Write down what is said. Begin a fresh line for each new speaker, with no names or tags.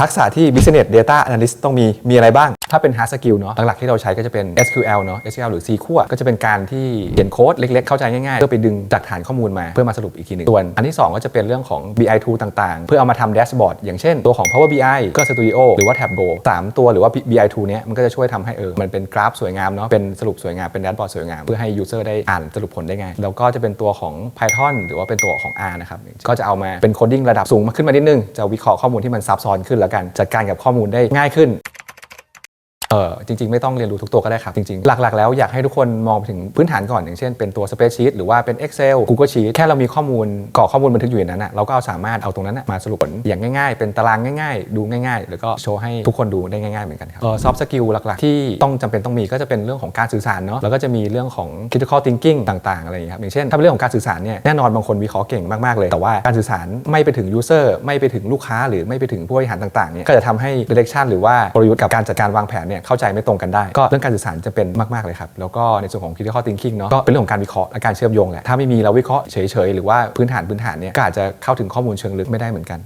ทักษะที่ Business Data Analyst ต้องมีมีอะไรบ้าง ถ้าเป็น hard skill เนาะหลักๆที่เราใช้ก็จะเป็น SQL เนาะ SQL หรือ SQL ก็จะเป็นการที่เขียนโค้ดเล็กๆ เข้าใจง่ายๆ เพื่อไปดึงจากฐานข้อมูลมาเพื่อมาสรุปอีกทีหนึ่งส่วนอันที่ 2 ก็จะเป็นเรื่องของ BI tool ต่างๆ เพื่อเอามาทำแดชบอร์ดอย่างเช่นตัวของ Power BI ก็ Studio หรือว่า Tableau สามตัวหรือว่า BI tool เนี้ยมันก็จะช่วยทำให้เออมันเป็นกราฟสวยงามเนาะเป็นสรุปสวยงามเป็นแดชบอร์ดสวยงามเพื่อให้ user ได้อ่านสรุปผลได้ง่ายแล้วก็จะเป็นตัวของ Python หรือว่าเป็นตัวของ R นะครับก็จะเอามาเป็นโคดดิ้งระดับสูงมาขึ้นมานิดนึงจะวิเคราะห์ข้อมูลที่มันซับซ้อนขึ้นแล้วกันจัดการกับข้อมูลได้ง่ายขึ้น เออจริง ๆ ไม่ต้องเรียนรู้ทุกตัวก็ได้ครับ จริง ๆ หลัก ๆ แล้วอยากให้ทุกคนมองไปถึงพื้นฐานก่อนอย่างเช่นเป็นตัว Spreadsheet หรือว่าเป็น Excel Google Sheet แค่เรามีข้อมูลกรอกข้อมูลบันทึกอยู่ในนั้นนะเราก็เอาสามารถเอาตรงนั้นนะมาสรุปผลอย่างง่ายๆ เป็นตารางง่าย ๆ ดูง่ายๆ แล้วก็โชว์ให้ทุกคนดูได้ง่ายๆเหมือนกันครับเออ soft skill หลักๆ ที่ต้องจำเป็นต้องมีก็จะเป็นเรื่องของการสื่อสารเนาะแล้วก็จะมีเรื่องของ critical thinking ต่างๆอะไรอย่างเงี้ครับอย่างเช่นถ้าเป็นเรื่องของการสื่อสารเนี่ยแน่นอนบางคนวิเคราะห์เก่งมากๆเลย แต่ว่าการสื่อสารไม่ไปถึง user ไม่ไปถึงลูกค้า หรือไม่ไปถึงผู้บริหารต่างๆเนี่ยก็จะทำให้ direction หรือว่ากลยุทธ์กับการจัดการวางแผนเนี่ยเข้าใจไม่ตรงกันได้ ก็เรื่องการสื่อสารจะเป็นมาก ๆ เลยครับ แล้วก็ในส่วนของ critical thinking เนาะก็เป็นเรื่องของการวิเคราะห์และการเชื่อมโยงแหละถ้าไม่มีเราวิเคราะห์เฉยๆหรือว่าพื้นฐานพื้นฐานเนี่ยก็อาจจะเข้าถึงข้อมูลเชิงลึกไม่ได้เหมือนกัน